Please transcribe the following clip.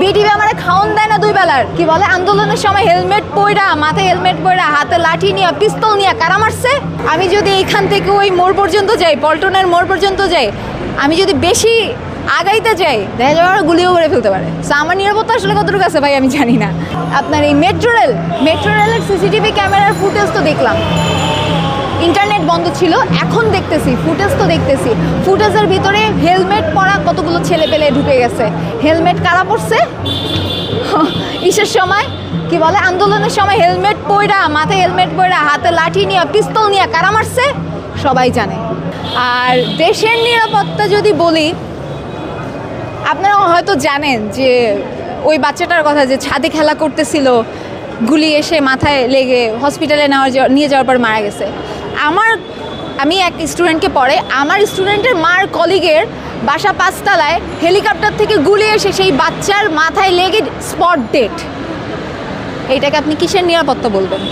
BTV আমার খাওন দেয় না দুই বেলার। কি বলে? আন্দোলনের সময় হেলমেট পইরা, মাথায় হেলমেট পইরা, হাতে লাঠি নিয়ে, পিস্তল নিয়ে কারা মারছে? আমি যদি এইখান থেকে ওই মোড় পর্যন্ত যাই, পল্টনের মোড় পর্যন্ত যাই, আমি যদি বেশি আগাইতে যাই, দেখা যাবে আমার গুলিও করে ফেলতে পারে। আমার নিরাপত্তা আসলে কতটুকু আছে ভাই, আমি জানি না। আপনার এই মেট্রো রেল মেট্রো রেলের সিসিটিভি ক্যামেরার ফুটেজ তো দেখলাম। ইন্টারনেট বন্ধ ছিল, এখন দেখতেছি ফুটেজ তো দেখতেছি। ফুটেজের ভিতরে হেলমেট ছেলে পেলে ঢুকে গেছে। হেলমেট কারা পড়ছে ইসের সময়, কি বলে, আন্দোলনের সময় হেলমেট পইরা, মাথায় হেলমেট পইরা, হাতে লাঠি নিয়ে, পিস্তল নিয়ে কারা মারছে? সবাই জানে। আর দেশের নিরাপত্তা যদি বলি, আপনারা হয়তো জানেন যে ওই বাচ্চাটার কথা যে ছাদে খেলা করতেছিল, গুলি এসে মাথায় লেগে হসপিটালে নেওয়ার নিয়ে যাওয়ার পর মারা গেছে। আমার, আমি এক স্টুডেন্টকে পড়ে, আমার স্টুডেন্টের মার কলিগের বাসা পাঁচতলায় হেলিকপ্টার থেকে গুলি এসে সেই বাচ্চার মাথায় লেগে স্পট ডেট। এইটাকে আপনি কিসের নিরাপত্তা বলবেন?